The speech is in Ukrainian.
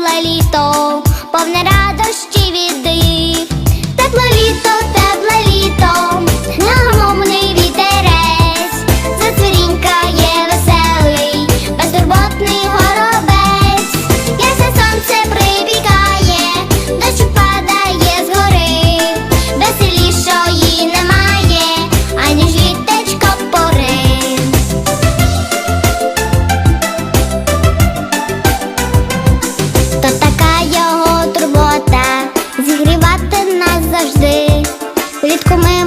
тепле літо, повне радості Ми